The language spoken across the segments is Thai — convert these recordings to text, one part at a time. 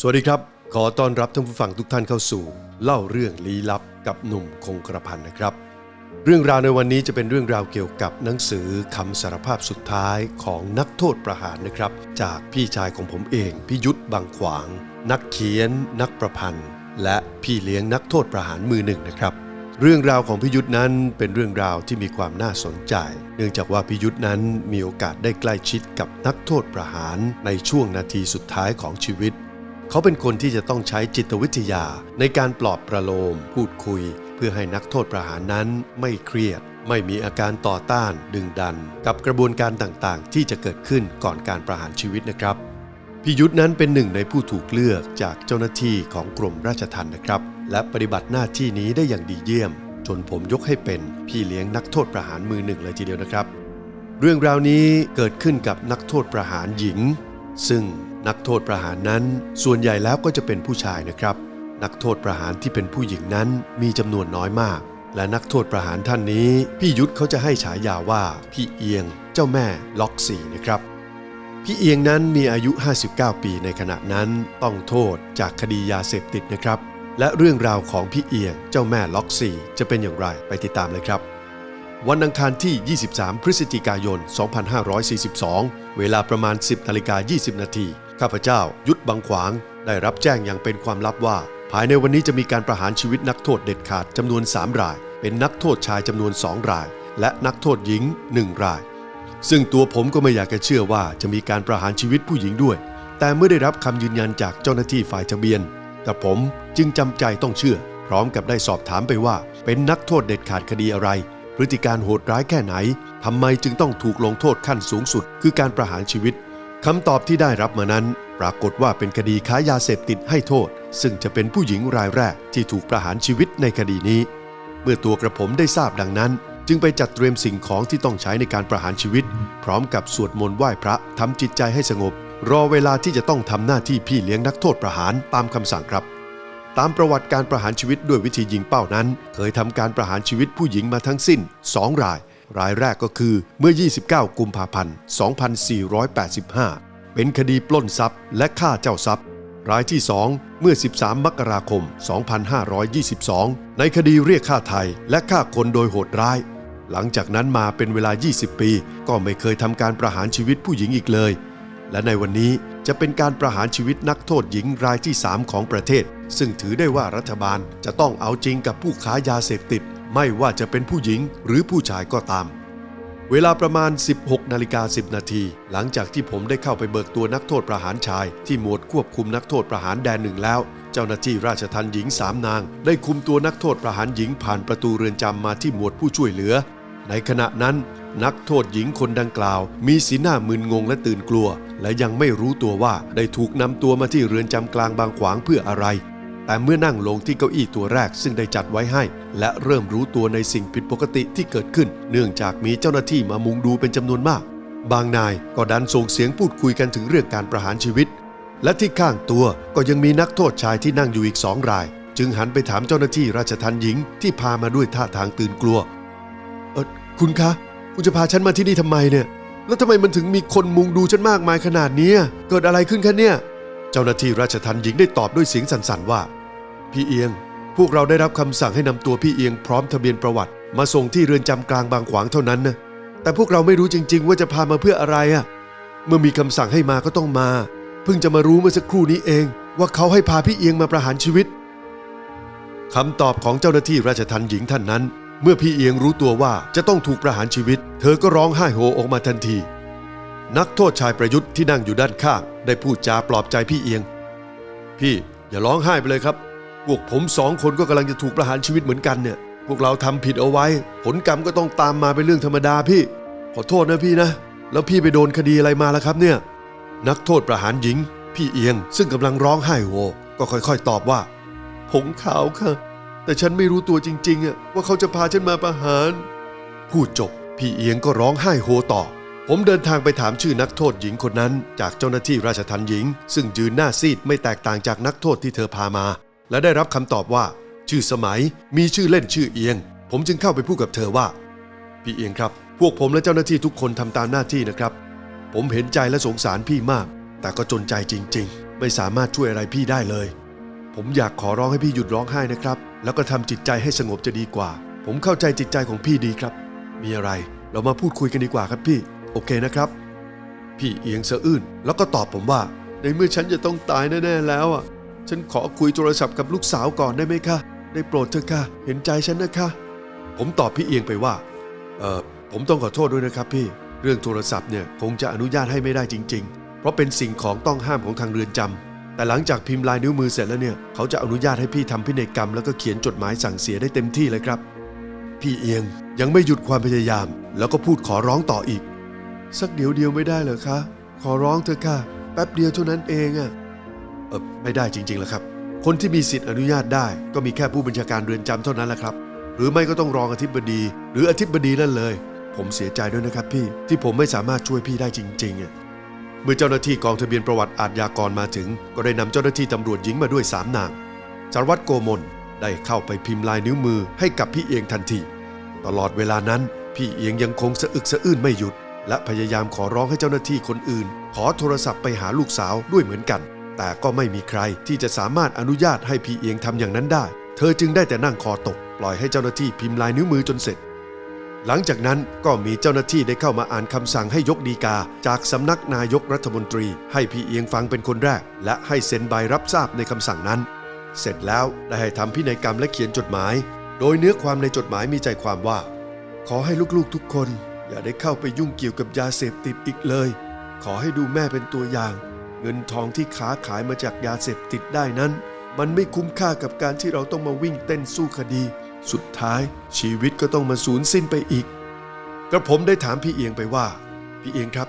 สวัสดีครับ ขอต้อนรับท่านผู้ฟังทุกท่านเข้าสู่ เล่าเรื่องลี้ลับกับหนุ่มคงกระพันนะครับ เรื่องราวในวันนี้จะเป็นเรื่องราวเกี่ยวกับหนังสือคำสารภาพสุดท้ายของนักโทษประหารนะครับ จากพี่ชายของผมเองพิยุทธบางขวาง นักเขียน นักประพันธ์ และพี่เลี้ยงนักโทษประหารมือหนึ่งนะครับ เรื่องราวของพิยุทธ์นั้นเป็นเรื่องราวที่มีความน่าสนใจ เนื่องจากว่าพิยุทธ์นั้นมีโอกาสได้ใกล้ชิดกับนักโทษประหารในช่วงนาทีสุดท้ายของชีวิต เขาเป็นคนที่จะต้องใช้จิตวิทยาในการปลอบประโลม พูดคุย เพื่อให้นักโทษประหารนั้นไม่เครียด ไม่มีอาการต่อต้าน ดึงดัน กับกระบวนการต่างๆ ที่จะเกิดขึ้นก่อนการประหารชีวิตนะครับพิยุทธ์นั้นเป็นหนึ่งในผู้ถูกเลือกจากเจ้าหน้าที่ของกรมราชทัณฑ์นะครับ และปฏิบัติหน้าที่นี้ได้อย่างดีเยี่ยม จนผมยกให้เป็นพี่เลี้ยงนักโทษประหารมือหนึ่งเลยทีเดียวนะครับ เรื่องราวนี้เกิดขึ้นกับนักโทษประหารหญิง ซึ่งนักโทษประหารนั้นส่วนใหญ่แล้วก็จะเป็นผู้ชายนะครับ นักโทษประหารที่เป็นผู้หญิงนั้นมีจำนวนน้อยมาก และนักโทษประหารท่านนี้ พี่ยุทธเขาจะให้ฉายาว่า พี่เอียง เจ้าแม่ล็อกสี่นะครับ พี่เอียงนั้นมีอายุ 59 ปีในขณะนั้นต้องโทษจากคดียาเสพติดนะครับ และเรื่องราวของพี่เอียง เจ้าแม่ล็อกสี่จะเป็นอย่างไรไปติดตามเลยครับ วันอังคารที่ 23 พฤศจิกายน 2542 เวลาประมาณ 10นาฬิกา20 นาทีข้าพเจ้า ยุทธบังขวาง ได้รับแจ้งอย่างเป็นความลับว่า ภายในวันนี้จะมีการประหารชีวิตนักโทษเด็ดขาดจำนวน 3 ราย เป็นนักโทษชายจำนวน 2 ราย และนักโทษหญิง 1 ราย ซึ่งตัวผมก็ไม่อยากจะเชื่อว่าจะมีการประหารชีวิตผู้หญิงด้วย แต่เมื่อได้รับคำยืนยันจากเจ้าหน้าที่ฝ่ายทะเบียนแต่ผมจึงจำใจต้องเชื่อ พร้อมกับได้สอบถามไปว่า เป็นนักโทษเด็ดขาดคดีอะไร พฤติการโหดร้ายแค่ไหนทำไมจึงต้องถูกลงโทษขั้นสูงสุด คือการประหารชีวิตคำตอบที่ได้รับมานั้น ปรากฏว่าเป็นคดีค้ายาเสพติดให้โทษ ซึ่งจะเป็นผู้หญิงรายแรกที่ถูกประหารชีวิตในคดีนี้ เมื่อตัวกระผมได้ทราบดังนั้น จึงไปจัดเตรียมสิ่งของที่ต้องใช้ในการประหารชีวิต พร้อมกับสวดมนต์ไหว้พระทำจิตใจให้สงบ รอเวลาที่จะต้องทำหน้าที่พี่เลี้ยงนักโทษประหารตามคำสั่งครับ ตามประวัติการประหารชีวิตด้วยวิธียิงเป้านั้น เคยทำการประหารชีวิตผู้หญิงมาทั้งสิ้น 2 ราย รายแรกก็คือเมื่อ 29 กุมภาพันธ์ 2485 เป็นคดีปล้นทรัพย์และฆ่าเจ้าทรัพย์ รายที่ 2 เมื่อ 13 มกราคม 2522 ในคดีเรียกค่าไทยและฆ่าคนโดยโหดร้าย หลังจากนั้นมาเป็นเวลา 20 ปี ก็ไม่เคยทำการประหารชีวิตผู้หญิงอีกเลย และในวันนี้จะเป็นการประหารชีวิตนักโทษหญิงรายที่ 3 ของประเทศ ซึ่งถือได้ว่ารัฐบาลจะต้องเอาจริงกับผู้ค้ายาเสพติด ไม่ว่าจะเป็นผู้หญิงหรือผู้ชายก็ตาม เวลาประมาณ 16นาฬิกา10 นาที หลังจากที่ผมได้เข้าไปเบิกตัวนักโทษประหารชาย ที่หมวดควบคุมนักโทษประหารแดนหนึ่งแล้ว เจ้าหน้าที่ราชทัณฑ์หญิงสามนาง ได้คุมตัวนักโทษประหารหญิงผ่านประตูเรือนจำมาที่หมวดผู้ช่วยเหลือ ในขณะนั้นนักโทษหญิงคนดังกล่าว มีสีหน้ามึนงงและตื่นกลัว และยังไม่รู้ตัวว่าได้ถูกนำตัวมาที่เรือนจำกลางบางขวางเพื่ออะไร แต่เมื่อนั่งลงที่เก้าอี้ตัวแรกซึ่งได้จัดไว้ให้ และเริ่มรู้ตัวในสิ่งผิดปกติที่เกิดขึ้น เนื่องจากมีเจ้าหน้าที่มามุงดูเป็นจำนวนมาก บางนายก็ดันส่งเสียงพูดคุยกันถึงเรื่องการประหารชีวิต และที่ข้างตัวก็ยังมีนักโทษชายที่นั่งอยู่อีกสองราย จึงหันไปถามเจ้าหน้าที่ราชทัณฑ์หญิงที่พามาด้วยท่าทางตื่นกลัว เออคุณคะ คุณจะพาฉันมาที่นี่ทำไมเนี่ย แล้วทำไมมันถึงมีคนมุงดูฉันมากมายขนาดนี้เกิดอะไรขึ้นคะเนี่ย เจ้าหน้าที่ราชทัณฑ์หญิงได้ตอบด้วยเสียงสั่นๆว่า พี่เอียง พวกเราได้รับคำสั่งให้นำตัวพี่เอียงพร้อมทะเบียนประวัติ มาส่งที่เรือนจำกลางบางขวางเท่านั้นนะแต่พวกเราไม่รู้จริง ๆ ว่าจะพามาเพื่ออะไรอะ่ะ เมื่อมีคำสั่งให้มาก็ต้องมา เพิ่งจะมารู้เมื่อสักครู่นี้เอง ว่าเขาให้พาพี่เอียงมาประหารชีวิตคำตอบของเจ้าหน้าที่ราชทัณฑ์หญิงท่านนั้น เมื่อพี่เอียงรู้ตัวว่าจะต้องถูกประหารชีวิต เธอก็ร้องไห้โฮออกมาทันที นักโทษชายประยุทธ์ที่นั่งอยู่ด้านข้างได้พูดจาปลอบใจพี่เอียง พี่อย่าร้องไห้ไปเลยครับ พวกผมสองคนก็กำลังจะถูกประหารชีวิตเหมือนกันเนี่ย พวกเราทำผิดเอาไว้ ผลกรรมก็ต้องตามมาเป็นเรื่องธรรมดาพี่ ขอโทษนะพี่นะ แล้วพี่ไปโดนคดีอะไรมาแล้วครับเนี่ย นักโทษประหารหญิง พี่เอียงซึ่งกำลังร้องไห้โฮก็ค่อยๆ ตอบว่าผงขาวค่ะ แต่ฉันไม่รู้ตัวจริงๆอะว่าเขาจะพาฉันมาประหาร พูดจบ พี่เอียงก็ร้องไห้โฮต่อ ผมเดินทางไปถามชื่อนักโทษหญิงคนนั้น จากเจ้าหน้าที่ราชทัณฑ์หญิง ซึ่งยืนหน้าซีดไม่แตกต่างจากนักโทษที่เธอพามา และได้รับคำตอบว่า ชื่อสมัยมีชื่อเล่นชื่อเอียง ผมจึงเข้าไปพูดกับเธอว่า พี่เอียงครับ พวกผมและเจ้าหน้าที่ทุกคนทำตามหน้าที่นะครับ ผมเห็นใจและสงสารพี่มาก แต่ก็จนใจจริง ๆ ไม่สามารถช่วยอะไรพี่ได้เลย ผมอยากขอร้องให้พี่หยุดร้องไห้นะครับ แล้วก็ทำจิตใจให้สงบจะดีกว่า ผมเข้าใจจิตใจของพี่ดีครับ มีอะไรเรามาพูดคุยกันดีกว่าครับพี่ โอเคนะครับ พี่เอียงสะอื้นแล้วก็ตอบผมว่า ในเมื่อฉันจะต้องตายแน่ๆแล้วอะ ฉันขอคุยโทรศัพท์กับลูกสาวก่อนได้ไหมคะได้โปรดเถอะค่ะ เห็นใจฉันนะคะ ผมตอบพี่เอียงไปว่าเออผมต้องขอโทษด้วยนะครับพี่เรื่องโทรศัพท์เนี่ยคงจะอนุญาตให้ไม่ได้จริง ๆ เพราะเป็นสิ่งของต้องห้ามของทางเรือนจำ แต่หลังจากพิมพ์ลายนิ้วมือเสร็จแล้วเนี่ยเขาจะอนุญาตให้พี่ทำพินัยกรรมแล้วก็เขียนจดหมายสั่งเสียได้เต็มที่เลยครับ พี่เอียงยังไม่หยุดความพยายาม แล้วก็พูดขอร้องต่ออีก สักเดียวเดียวไม่ได้เหรอคะ ขอร้องเถอะค่ะ แป๊บเดียวเท่านั้นเองอะเออไม่ได้จริงๆแล้วครับ คนที่มีสิทธิ์อนุญาตได้ ก็มีแค่ผู้บัญชาการเรือนจำเท่านั้นแหละครับ หรือไม่ก็ต้องรองอธิบดี หรืออธิบดีนั่นเลย ผมเสียใจด้วยนะครับพี่ที่ผมไม่สามารถช่วยพี่ได้จริงๆอะ เมื่อเจ้าหน้าที่กองทะเบียนประวัติอาทยากรมาถึง ก็ได้นำเจ้าหน้าที่ตำรวจหญิงมาด้วยสามนางสารวัตรโกมลได้เข้าไปพิมพ์ลายนิ้วมือให้กับพี่เอียงทันที ตลอดเวลานั้น พี่เอียงยังคงสะอึกสะอื้นไม่หยุด และพยายามขอร้องให้เจ้าหน้าที่คนอื่น ขอโทรศัพท์ไปหาลูกสาวด้วยเหมือนกัน แต่ก็ไม่มีใครที่จะสามารถอนุญาตให้พี่เอียงทำอย่างนั้นได้ เธอจึงได้แต่นั่งคอตก ปล่อยให้เจ้าหน้าที่พิมพ์ลายนิ้วมือจนเสร็จ หลังจากนั้นก็มีเจ้าหน้าที่ได้เข้ามาอ่านคำสั่งให้ยกดีกา จากสำนักนายกรัฐมนตรี ให้พี่เอียงฟังเป็นคนแรก และให้เซ็นใบรับทราบในคำสั่งนั้น เสร็จแล้วได้ให้ทำพินัยกรรมและเขียนจดหมาย โดยเนื้อความในจดหมายมีใจความว่า ขอให้ลูกๆทุกคน อย่าได้เข้าไปยุ่งเกี่ยวกับยาเสพติดอีกเลย ขอให้ดูแม่เป็นตัวอย่าง เงินทองที่ค้าขายมาจากยาเสพติดได้นั้น มันไม่คุ้มค่ากับการที่เราต้องมาวิ่งเต้นสู้คดี สุดท้ายชีวิตก็ต้องมาสูญสิ้นไปอีก กระผมได้ถามพี่เอียงไปว่า พี่เอียงครับ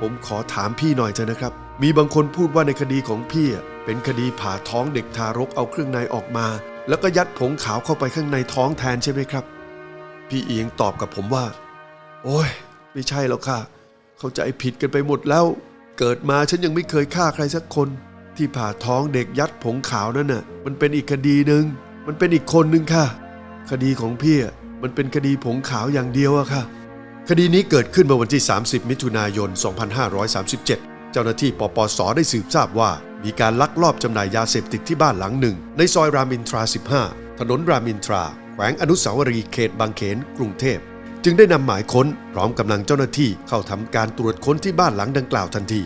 ผมขอถามพี่หน่อยเถอะนะครับ มีบางคนพูดว่าในคดีของพี่เป็นคดีผ่าท้องเด็กทารกเอาเครื่องในออกมา แล้วก็ยัดผงขาวเข้าไปข้างในท้องแทนใช่ไหมครับ พี่เอียงตอบกับผมว่า โอ้ย ไม่ใช่หรอกค่ะ เข้าใจผิดกันไปหมดแล้ว เกิดมาฉันยังไม่เคยฆ่าใครสักคนที่ผ่าท้องเด็กยัดผงขาวนั่นน่ะมันเป็นอีกคดีหนึ่งมันเป็นอีกคนหนึ่งค่ะ คดีของพี่มันเป็นคดีผงขาวอย่างเดียวอะค่ะ คดีนี้เกิดขึ้นเมื่อวันที่ 30 มิถุนายน 2537 เจ้าหน้าที่ปปสได้สืบทราบว่า มีการลักลอบจำหน่ายยาเสพติดที่บ้านหลังหนึ่ง ในซอยรามินทรา 15 ถนนรามินทรา แขวงอนุสาวรีย์เขตบางเขน กรุงเทพ จึงได้นำหมายค้น พร้อมกำลังเจ้าหน้าที่เข้าทำการตรวจค้นที่บ้านหลังดังกล่าวทันที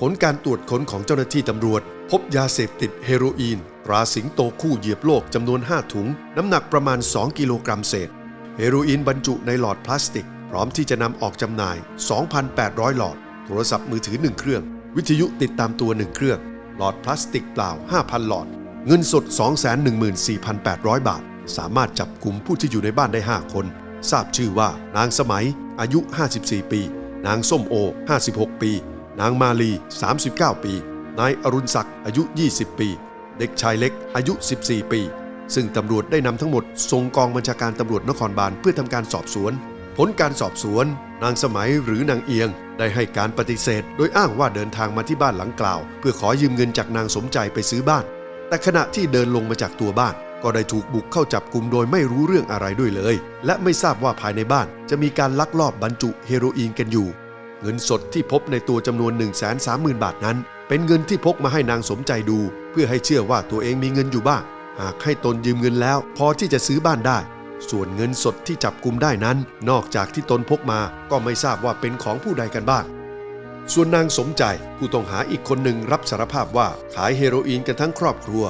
ผลการตรวจค้นของเจ้าหน้าที่ตำรวจ พบยาเสพติดเฮโรอีน ตราสิงโตคู่เหยียบโลกจำนวน 5 ถุง น้ำหนักประมาณ 2 กิโลกรัมเศษ เฮโรอีนบรรจุในหลอดพลาสติก พร้อมที่จะนำออกจำหน่าย 2,800 หลอด โทรศัพท์มือถือ 1 เครื่อง วิทยุติดตามตัว 1 เครื่อง หลอดพลาสติกเปล่า 5,000 หลอด เงินสด 214,800 บาท สามารถจับกลุ่มผู้ที่อยู่ในบ้านได้ 5 คน ทราบชื่อว่า นางสมัย อายุ 54 ปี นางส้มโอ 56 ปี นางมาลี 39 ปี นายอรุณศักดิ์อายุ 20 ปี เด็กชายเล็กอายุ 14 ปี ซึ่งตำรวจได้นำทั้งหมดส่งกองบัญชาการตำรวจนครบาลเพื่อทำการสอบสวน ผลการสอบสวน นางสมัยหรือนางเอียง ได้ให้การปฏิเสธ โดยอ้างว่าเดินทางมาที่บ้านหลังกล่าว เพื่อขอยืมเงินจากนางสมใจไปซื้อบ้าน แต่ขณะที่เดินลงมาจากตัวบ้าน ก็ได้ถูกบุกเข้าจับกลุ่มโดยไม่รู้เรื่องอะไรด้วยเลย และไม่ทราบว่าภายในบ้าน จะมีการลักลอบบรรจุเฮโรอีนกันอยู่ เงินสดที่พบในตัวจำนวน 1 3 0 0 0 0 บาทนั้น เป็นเงินที่พกมาให้นางสมใจดู เพื่อให้เชื่อว่าตัวเองมีเงินอยู่บ้าง หากให้ตนยืมเงินแล้ว พอที่จะซื้อบ้านได้ ส่วนเงินสดที่จับกลุมได้นั้น นอกจากที่ตนพกมาก็ไม่ทราบว่าเป็นของผู้ใดกันบ้าง ส่วนนางสมใจผู้ต้องหาอีกคนหนึ่งรับสารภาพว่าขายเฮโรอีนกันทั้งครอบครัว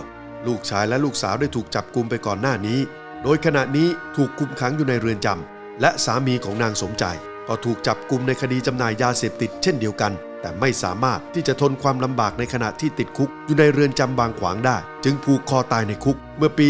ลูกชายและลูกสาวได้ถูกจับกลุมไปก่อนหน้านี้ โดยขณะนี้ถูกคุมขังอยู่ในเรือนจำและสามีของนางสมใจก็ถูกจับกลุมในคดีจำหน่ายยาเสพติดเช่นเดียวกัน แต่ไม่สามารถที่จะทนความลำบากในขณะที่ติดคุก อยู่ในเรือนจำบางขวางได้ จึงผูกคอตายในคุกเมื่อปี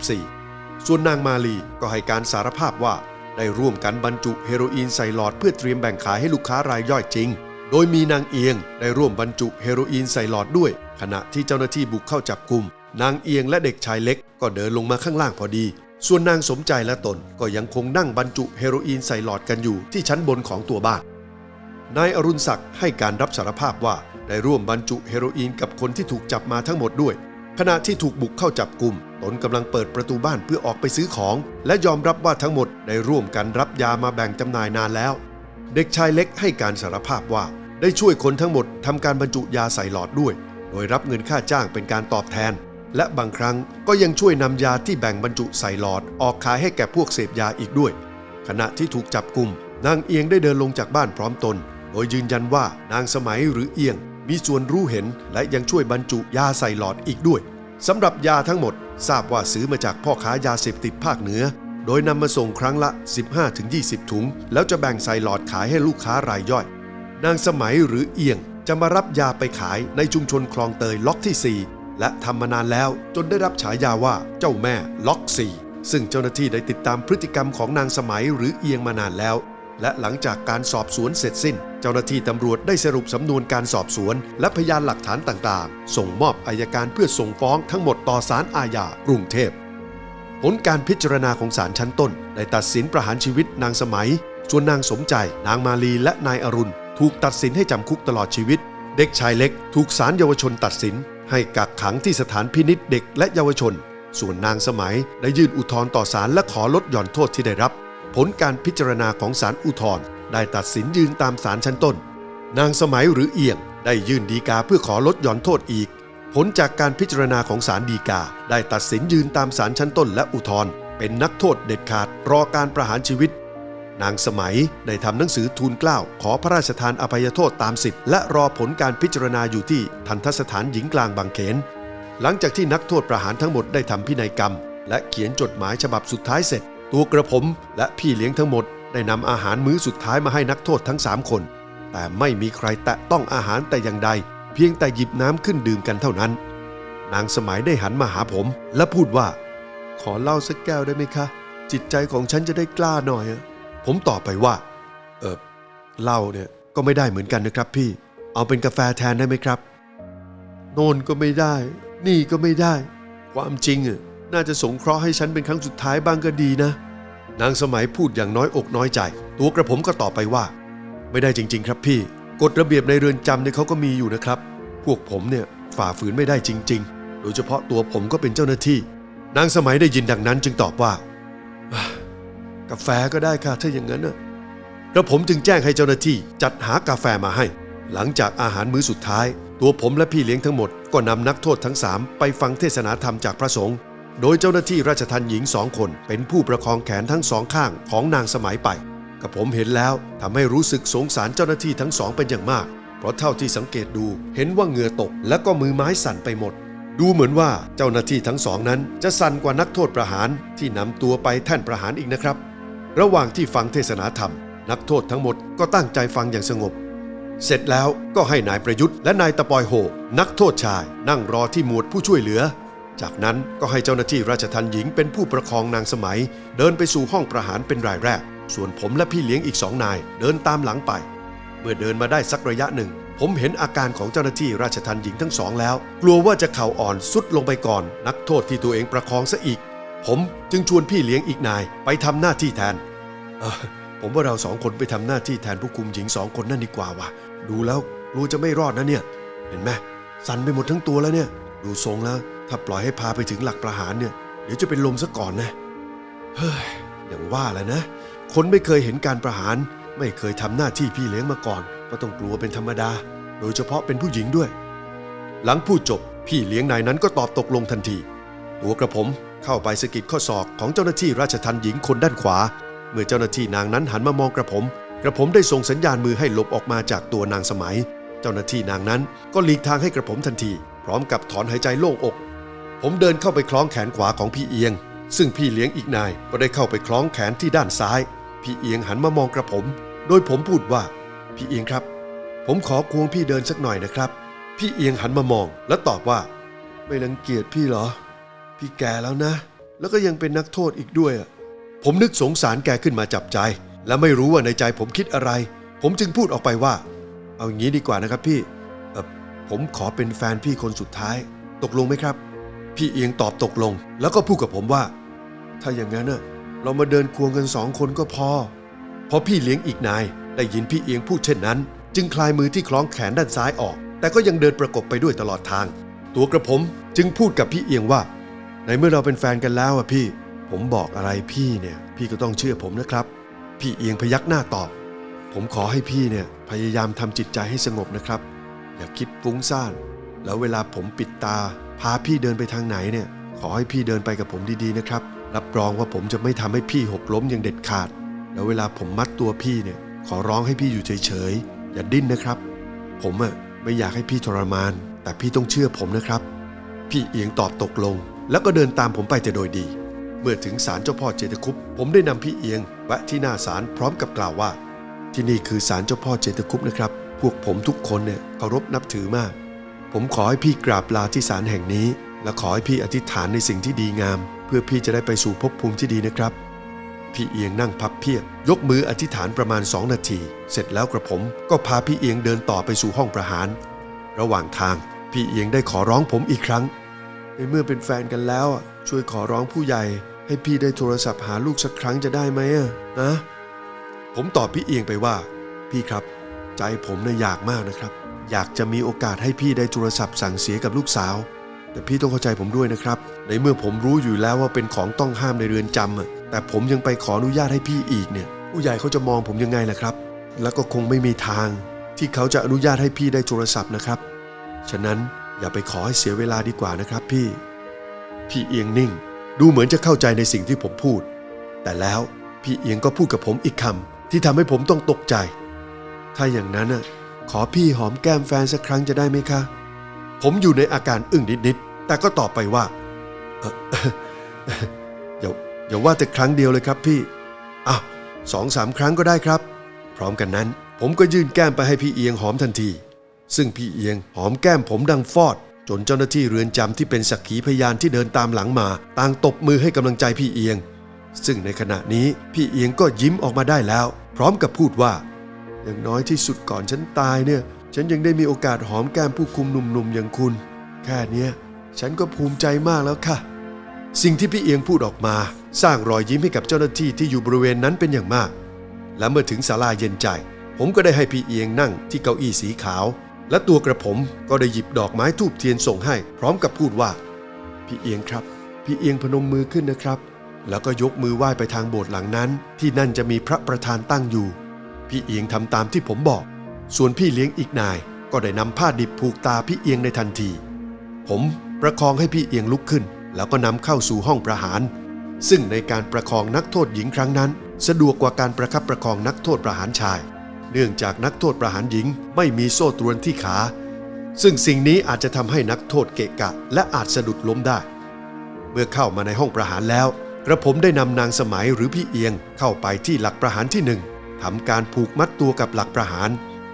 2534 ส่วนนางมาลีก็ให้การสารภาพว่า ได้ร่วมกันบรรจุเฮโรอีนใส่หลอดเพื่อเตรียมแบ่งขายให้ลูกค้ารายย่อยจริง โดยมีนางเอียงได้ร่วมบรรจุเฮโรอีนใส่หลอดด้วย ขณะที่เจ้าหน้าที่บุกเข้าจับกลุ่มนางเอียงและเด็กชายเล็ก ก็เดินลงมาข้างล่างพอดี ส่วนนางสมใจและตนก็ยังคงนั่งบรรจุเฮโรอีนใส่หลอดกันอยู่ที่ชั้นบนของตัวบ้าน นายอรุณศักดิ์ให้การรับสารภาพว่าได้ร่วมบรรจุเฮโรอีนกับคนที่ถูกจับมาทั้งหมดด้วย ขณะที่ถูกบุกเข้าจับกลุ่มตนกำลังเปิดประตูบ้านเพื่อออกไปซื้อของ และยอมรับว่าทั้งหมดได้ร่วมกันรับยามาแบ่งจำหน่ายนานแล้ว เด็กชายเล็กให้การสารภาพว่า ได้ช่วยคนทั้งหมดทำการบรรจุยาใส่หลอดด้วย โดยรับเงินค่าจ้างเป็นการตอบแทน และบางครั้งก็ยังช่วยนำยาที่แบ่งบรรจุใส่หลอด ออกขายให้แก่พวกเสพยาอีกด้วย ขณะที่ถูกจับกลุ่มนางเอียงได้เดินลงจากบ้านพร้อมตน โดยยืนยันว่านางสมัยหรือเอียง มีส่วนรู้เห็นและยังช่วยบรรจุยาใส่หลอดอีกด้วยสำหรับยาทั้งหมดทราบว่าซื้อมาจากพ่อค้ายาเสพติดภาคเหนือ โดยนำมาส่งครั้งละ 15-20 ถุง แล้วจะแบ่งใส่หลอดขายให้ลูกค้ารายย่อย นางสมัยหรือเอียงจะมารับยาไปขายในชุมชนคลองเตยล็อกที่ 4 และทำมานานแล้วจนได้รับฉายาว่าเจ้าแม่ล็อก 4 ซึ่งเจ้าหน้าที่ได้ติดตามพฤติกรรมของนางสมัยหรือเอียงมานานแล้ว และหลังจากการสอบสวนเสร็จสิ้น เจ้าหน้าที่ตำรวจได้สรุปสำนวนการสอบสวน และพยานหลักฐานต่างๆ ส่งมอบอายการเพื่อส่งฟ้องทั้งหมดต่อศาลอาญากรุงเทพ ผลการพิจารณาของศาลชั้นต้น ได้ตัดสินประหารชีวิตนางสมัย ส่วนนางสมใจ นางมาลีและนายอรุณ ถูกตัดสินให้จำคุกตลอดชีวิต เด็กชายเล็ก ถูกศาลเยาวชนตัดสิน ให้กักขังที่สถานพินิษเด็กและเยาวชน ส่วนนางสมัยได้ยื่นอุทธรณ์ต่อศาลและขอลดหย่อนโทษที่ได้รับ ผลการพิจารณาของศาลอุทธรณ์ได้ตัดสินยืนตามศาลชั้นต้น นางสมัยหรือเอียงได้ยื่นดีกาเพื่อขอลดหย่อนโทษอีก ผลจากการพิจารณาของศาลฎีกา ได้ตัดสินยืนตามศาลชั้นต้นและอุทธรณ์เป็นนักโทษเด็ดขาดรอการประหารชีวิต นางสมัยได้ทำหนังสือทูลเกล้าขอพระราชทานอภัยโทษตามสิทธิ์และรอผลการพิจารณาอยู่ที่ทันทสถานหญิงกลางบางเขน หลังจากที่นักโทษประหารทั้งหมดได้ทำพินัยกรรม และเขียนจดหมายฉบับสุดท้ายเสร็จ ตัวกระผมและพี่เลี้ยงทั้งหมดได้นำอาหารมื้อสุดท้ายมาให้นักโทษทั้ง3คน แต่ไม่มีใครแตะต้องอาหารแต่อย่างใด เพียงแต่หยิบน้ำขึ้นดื่มกันเท่านั้น นางสมัยได้หันมาหาผม และพูดว่า ขอเหล้าสักแก้วได้ไหมคะ จิตใจของฉันจะได้กล้าหน่อยอะผมตอบไปว่า เออเหล้าเนี่ยก็ไม่ได้เหมือนกันนะครับพี่ เอาเป็นกาแฟแทนได้ไหมครับ โน่นก็ไม่ได้ นี่ก็ไม่ได้ ความจริงอะ น่าจะสงเคราะห์ให้ฉันเป็นครั้งสุดท้ายบ้างก็ดีนะ นางสมัยพูดอย่างน้อยอกน้อยใจ ตัวกระผมก็ตอบไปว่า ไม่ได้จริง ๆ ครับพี่ กฎระเบียบในเรือนจำเนี่ยเขาก็มีอยู่นะครับ พวกผมเนี่ยฝ่าฝืนไม่ได้จริง ๆ โดยเฉพาะตัวผมก็เป็นเจ้าหน้าที่ นางสมัยได้ยินดังนั้นจึงตอบว่ากาแฟก็ได้ค่ะถ้าอย่างนั้นนะกระผมจึงแจ้งให้เจ้าหน้าที่จัดหากาแฟมาให้ หลังจากอาหารมื้อสุดท้าย ตัวผมและพี่เลี้ยงทั้งหมดก็นำนักโทษทั้งสามไปฟังเทศนาธรรมจากพระสงฆ์ โดยเจ้าหน้าที่ราชทัณฑ์หญิงสองคนเป็นผู้ประคองแขนทั้งสองข้างของนางสมัยไปกับผมเห็นแล้วทำให้รู้สึกสงสารเจ้าหน้าที่ทั้งสองเป็นอย่างมาก เพราะเท่าที่สังเกตดูเห็นว่าเหงื่อตกและก็มือไม้สั่นไปหมด ดูเหมือนว่าเจ้าหน้าที่ทั้งสองนั้น จะสั่นกว่านักโทษประหารที่นำตัวไปแท่นประหารอีกนะครับ ระหว่างที่ฟังเทศนาธรรม นักโทษทั้งหมดก็ตั้งใจฟังอย่างสงบ เสร็จแล้วก็ให้นายประยุทธ์และนายตะปอยโห นักโทษชาย นั่งรอที่หมวดผู้ช่วยเหลือ จากนั้นก็ให้เจ้าหน้าที่ราชทัณฑ์หญิงเป็นผู้ประคองนางสมัย เดินไปสู่ห้องประหารเป็นรายแรก ส่วนผมและพี่เลี้ยงอีกสองนาย เดินตามหลังไป เมื่อเดินมาได้สักระยะหนึ่ง ผมเห็นอาการของเจ้าหน้าที่ราชทัณฑ์หญิงทั้งสองแล้ว กลัวว่าจะเข่าอ่อนสุดลงไปก่อน นักโทษที่ตัวเองประคองซะอีก ผมจึงชวนพี่เลี้ยงอีกนายไปทำหน้าที่แทนผมว่าเราสองคนไปทำหน้าที่แทนผู้คุมหญิงสองคนนั่นดีกว่าว่ะดูแล้วกลัวจะไม่รอดนะเนี่ย เห็นไหมสั่นไปหมดทั้งตัวแล้วเนี่ย ดูทรงแล้ว ถ้าปล่อยให้พาไปถึงหลักประหารเนี่ย เดี๋ยวจะเป็นลมซะก่อนนะ เฮ้ย อย่างว่าแหละนะ คนไม่เคยเห็นการประหาร ไม่เคยทำหน้าที่พี่เลี้ยงมาก่อน ก็ต้องกลัวเป็นธรรมดา โดยเฉพาะเป็นผู้หญิงด้วย หลังพูดจบ พี่เลี้ยงนายนั้นก็ตอบตกลงทันที ตัวกระผมเข้าไปสกิดข้อศอกของเจ้าหน้าที่ราชทัณฑ์หญิงคนด้านขวา เมื่อเจ้าหน้าที่นางนั้นหันมามองกระผม กระผมได้ส่งสัญญาณมือให้หลบออกมาจากตัวนางสมัย เจ้าหน้าที่นางนั้นก็หลีกทางให้กระผมทันที พร้อมกับถอนหายใจโล่งอก ผมเดินเข้าไปคล้องแขนขวาของพี่เอียง ซึ่งพี่เลี้ยงอีกนายก็ได้เข้าไปคล้องแขนที่ด้านซ้าย พี่เอียงหันมามองกระผม โดยผมพูดว่า พี่เอียงครับ ผมขอควงพี่เดินสักหน่อยนะครับ พี่เอียงหันมามอง และตอบว่า ไม่รังเกียจพี่เหรอ พี่แก่แล้วนะ แล้วก็ยังเป็นนักโทษอีกด้วยอะผมนึกสงสารแกขึ้นมาจับใจ และไม่รู้ว่าในใจผมคิดอะไร ผมจึงพูดออกไปว่า เอาอย่างนี้ดีกว่านะครับพี่ผมขอเป็นแฟนพี่คนสุดท้าย ตกลงไหมครับ พี่เอียงตอบตกลง แล้วก็พูดกับผมว่า ถ้าอย่างนั้นน่ะเรามาเดินควงกันสองคนก็พอพอพี่เลี้ยงอีกนายได้ยินพี่เอียงพูดเช่นนั้น จึงคลายมือที่คล้องแขนด้านซ้ายออก แต่ก็ยังเดินประกบไปด้วยตลอดทาง ตัวกระผมจึงพูดกับพี่เอียงว่าในเมื่อเราเป็นแฟนกันแล้วอะพี่ ผมบอกอะไรพี่เนี่ย พี่ก็ต้องเชื่อผมนะครับ พี่เอียงพยักหน้าตอบ ผมผมขอให้พี่เนี่ยพยายามทำจิตใจให้สงบนะครับ อย่าคิดฟุ้งซ่าน แล้วเวลาผมปิดตา พาพี่เดินไปทางไหนเนี่ย ขอให้พี่เดินไปกับผมดีๆนะครับ รับรองว่าผมจะไม่ทำให้พี่หกล้มอย่างเด็ดขาด แล้วเวลาผมมัดตัวพี่เนี่ย ขอร้องให้พี่อยู่เฉยๆ อย่าดิ้นนะครับ ผมอะไม่อยากให้พี่ทรมาน แต่พี่ต้องเชื่อผมนะครับ พี่เอียงตอบตกลง แล้วก็เดินตามผมไปแต่โดยดี เมื่อถึงศาลเจ้าพ่อเจตคุปผมได้นำพี่เอียงแวะที่หน้าศาลพร้อมกับกล่าวว่า ที่นี่คือศาลเจ้าพ่อเจตคุปนะครับ พวกผมทุกคนเนี่ยเคารพนับถือมาก ผมขอให้พี่กราบลาที่ศาลแห่งนี้ และขอให้พี่อธิษฐานในสิ่งที่ดีงาม เพื่อพี่จะได้ไปสู่ภพภูมิที่ดีนะครับ พี่เอียงนั่งพับเพียบ ยกมืออธิษฐานประมาณ 2 นาที เสร็จแล้วกระผมก็พาพี่เอียงเดินต่อไปสู่ห้องประหาร ระหว่างทาง พี่เอียงได้ขอร้องผมอีกครั้งในเมื่อเป็นแฟนกันแล้ว ช่วยขอร้องผู้ใหญ่ ให้พี่ได้โทรศัพท์หาลูกสักครั้งจะได้ไหมอะนะ ผมตอบพี่เอียงไปว่า พี่ครับ ใจผมน่ะอยากมากนะครับ อยากจะมีโอกาสให้พี่ได้โทรศัพท์สั่งเสียกับลูกสาว แต่พี่ต้องเข้าใจผมด้วยนะครับ ในเมื่อผมรู้อยู่แล้วว่าเป็นของต้องห้ามในเรือนจำแต่ผมยังไปขออนุญาตให้พี่อีกเนี่ย ผู้ใหญ่เขาจะมองผมยังไงล่ะครับ แล้วก็คงไม่มีทาง ที่เขาจะอนุญาตให้พี่ได้โทรศัพท์นะครับ ฉะนั้นอย่าไปขอให้เสียเวลาดีกว่านะครับพี่ พี่เอียงนิ่ง ดูเหมือนจะเข้าใจในสิ่งที่ผมพูด แต่แล้วพี่เอียงก็พูดกับผมอีกคำที่ทำให้ผมต้องตกใจ ถ้าอย่างนั้นน่ะ ขอพี่หอมแก้มแฟนสักครั้งจะได้ไหมคะ ผมอยู่ในอาการอึ้งนิดๆ แต่ก็ตอบไปว่าเอออย่าอย่าว่าแต่ครั้งเดียวเลยครับพี่อะสองสามครั้งก็ได้ครับ พร้อมกันนั้น ผมก็ยื่นแก้มไปให้พี่เอียงหอมทันที ซึ่งพี่เอียงหอมแก้มผมดังฟอด จนเจ้าหน้าที่เรือนจำที่เป็นสักขีพยานที่เดินตามหลังมา ต่างตบมือให้กำลังใจพี่เอียง ซึ่งในขณะนี้พี่เอียงก็ยิ้มออกมาได้แล้ว พร้อมกับพูดว่า อย่างน้อยที่สุดก่อนฉันตายเนี่ย ฉันยังได้มีโอกาสหอมแก้มผู้คุมหนุ่มๆอย่างคุณ แค่เนี้ยฉันก็ภูมิใจมากแล้วค่ะ สิ่งที่พี่เอียงพูดออกมา สร้างรอยยิ้มให้กับเจ้าหน้าที่ที่อยู่บริเวณนั้นเป็นอย่างมาก และเมื่อถึงศาลาเย็นใจ ผมก็ได้ให้พี่เอียงนั่งที่เก้าอี้สีขาว และตัวกระผมก็ได้หยิบดอกไม้ทูบเทียนส่งให้ พร้อมกับพูดว่า พี่เอียงครับ พี่เอียงพนมมือขึ้นนะครับ แล้วก็ยกมือไหว้ไปทางโบสถ์หลังนั้น ที่นั่นจะมีพระประธานตั้งอยู่ พี่เอียงทำตามที่ผมบอก ส่วนพี่เลี้ยงอีกนายก็ได้นำผ้าดิบผูกตาพี่เอียงในทันที ผมประคองให้พี่เอียงลุกขึ้น แล้วก็นำเข้าสู่ห้องประหาร ซึ่งในการประคองนักโทษหญิงครั้งนั้น สะดวกกว่าการประคับประคองนักโทษประหารชาย เนื่องจากนักโทษประหารหญิงไม่มีโซ่ตรวนที่ขา ซึ่งสิ่งนี้อาจจะทำให้นักโทษเกะกะ และอาจสะดุดล้มได้ เมื่อเข้ามาในห้องประหารแล้ว กระผมได้นำนางสมัยหรือพี่เอียงเข้าไปที่หลักประหารที่หนึ่ง ทำการผูกมัดตัวกับหลักประหาร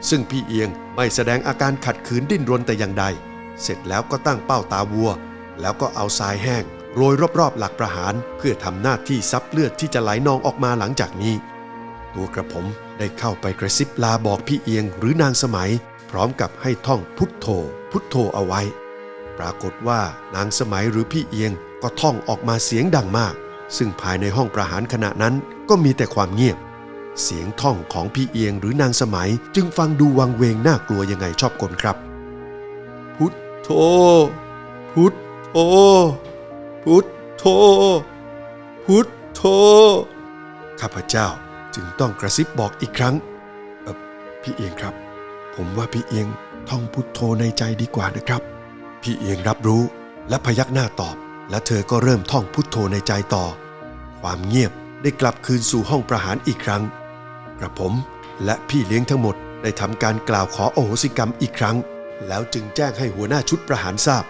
ซึ่งพี่เอียงไม่แสดงอาการขัดขืนดิ้นรนแต่อย่างใด เสร็จแล้วก็ตั้งเป้าตาวัว แล้วก็เอาทรายแห้งโรยรอบๆ หลักประหาร เพื่อทำหน้าที่ซับเลือดที่จะไหลนองออกมาหลังจากนี้ ตัวกระผมได้เข้าไปกระซิบลาบอกพี่เอียงหรือนางสมัย พร้อมกับให้ท่องพุทโธ พุทโธเอาไว้ ปรากฏว่านางสมัยหรือพี่เอียงก็ท่องออกมาเสียงดังมาก ซึ่งภายในห้องประหารขณะนั้นก็มีแต่ความเงียบ เสียงท่องของพี่เอียงหรือนางสมัยจึงฟังดูวังเวงน่ากลัวยังไงชอบกลครับ พุทโธ พุทโธ พุทโธ พุทโธ ข้าพเจ้าจึงต้องกระซิบบอกอีกครั้ง เออพี่เอียงครับ ผมว่าพี่เอียงท่องพุทโธในใจดีกว่านะครับ พี่เอียงรับรู้และพยักหน้าตอบ และเธอก็เริ่มท่องพุทโธในใจต่อ ความเงียบได้กลับคืนสู่ห้องประหารอีกครั้ง กระผมและพี่เลี้ยงทั้งหมดได้ทำการกล่าวขอโอโหสิกรรมอีกครั้ง แล้วจึงแจ้งให้หัวหน้าชุดประหารทราบ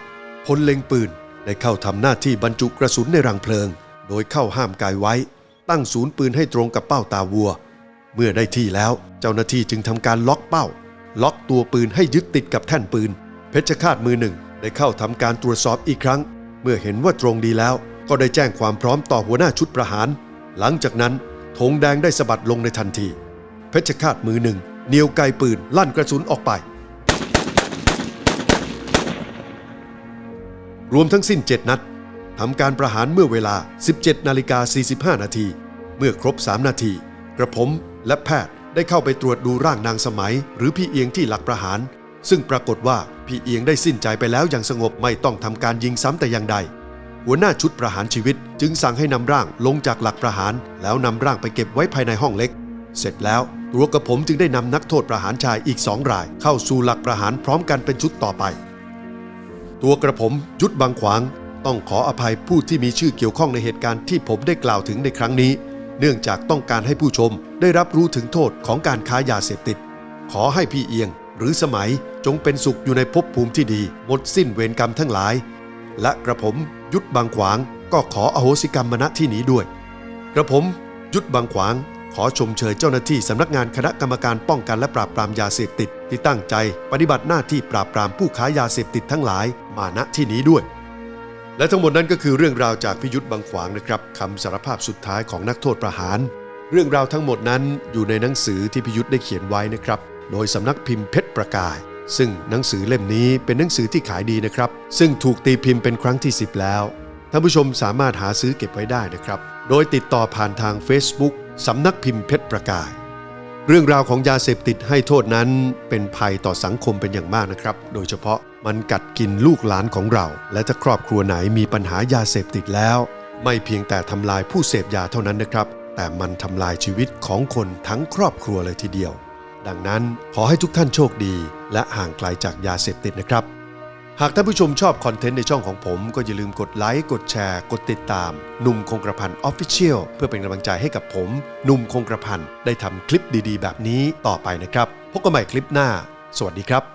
พลเล็งปืนได้เข้าทำหน้าที่บรรจุกระสุนในรังเพลิง โดยเข้าห้ามกายไว้ ตั้งศูนย์ปืนให้ตรงกับเป้าตาวัว เมื่อได้ที่แล้วเจ้าหน้าที่จึงทำการล็อกเป้า ล็อกตัวปืนให้ยึดติดกับแท่นปืน เพชรฆาตมือหนึ่งได้เข้าทำการตรวจสอบอีกครั้ง เมื่อเห็นว่าตรงดีแล้ว ก็ได้แจ้งความพร้อมต่อหัวหน้าชุดประหาร หลังจากนั้น ธงแดงได้สะบัดลงในทันที เพชรฆาตมือหนึ่งเหนียวไกปืนลั่นกระสุนออกไป รวมทั้งสิ้น 7 นัดทำการประหารเมื่อเวลา 17 นาฬิกา 45 นาที เมื่อครบ 3 นาที กระผมและแพทย์ได้เข้าไปตรวจดูร่างนางสมัย หรือพี่เอียงที่หลักประหาร ซึ่งปรากฏว่าพี่เอียงได้สิ้นใจไปแล้วอย่างสงบไม่ต้องทำการยิงซ้ำแต่อย่างใด หัวหน้าชุดประหารชีวิต จึงสั่งให้นำร่างลงจากหลักประหาร แล้วนำร่างไปเก็บไว้ภายในห้องเล็ก เสร็จแล้วตัวกระผมจึงได้นำนักโทษประหารชายอีกสองราย เข้าสู่หลักประหารพร้อมกันเป็นชุดต่อไป ตัวกระผมยุทธบางขวาง ต้องขออภัยผู้ที่มีชื่อเกี่ยวข้องในเหตุการณ์ที่ผมได้กล่าวถึงในครั้งนี้ เนื่องจากต้องการให้ผู้ชมได้รับรู้ถึงโทษของการค้ายาเสพติด ขอให้พี่เอียง หรือสมัยจงเป็นสุขอยู่ในภพภูมิที่ดี หมดสิ้นเวรกรรมทั้งหลาย และกระผมยุทธบางขวางก็ขออโหสิกรรมมณที่นี้ด้วย กระผมยุทธบางขวางขอชมเชยเจ้าหน้าที่สำนักงานคณะกรรมการป้องกันและปราบปรามยาเสพติด ที่ตั้งใจปฏิบัติหน้าที่ปราบปรามผู้ค้ายาเสพติดทั้งหลายมาณที่นี้ด้วย และทั้งหมดนั้นก็คือเรื่องราวจากพิยุทธบางขวางนะครับคำสารภาพสุดท้ายของนักโทษประหาร เรื่องราวทั้งหมดนั้นอยู่ในหนังสือที่พิยุทธได้เขียนไว้นะครับ โดยสำนักพิมพ์เพชรประกาย ซึ่งหนังสือเล่มนี้เป็นหนังสือที่ขายดีนะครับ ซึ่งถูกตีพิมพ์เป็นครั้งที่ 10 แล้ว ท่านผู้ชมสามารถหาซื้อเก็บไว้ได้นะครับ โดยติดต่อผ่านทาง Facebook สำนักพิมพ์เพชรประกาย เรื่องราวของยาเสพติดให้โทษนั้น เป็นภัยต่อสังคมเป็นอย่างมากนะครับ โดยเฉพาะมันกัดกินลูกหลานของเรา และถ้าครอบครัวไหนมีปัญหายาเสพติดแล้ว ไม่เพียงแต่ทำลายผู้เสพยาเท่านั้นนะครับ แต่มันทำลายชีวิตของคนทั้งครอบครัวเลยทีเดียว ดังนั้นขอให้ทุกท่านโชคดี และห่างไกลจากยาเสพติดนะครับ หากท่านผู้ชมชอบคอนเทนต์ในช่องของผม ก็อย่าลืมกดไลค์กดแชร์ กดติดตาม หนุ่มคงกระพันออฟฟิเชียลเพื่อเป็นกำลังใจให้กับผม หนุ่มคงกระพันได้ทำคลิปดีๆ แบบนี้ต่อไปนะครับพบกันใหม่คลิปหน้า สวัสดีครับ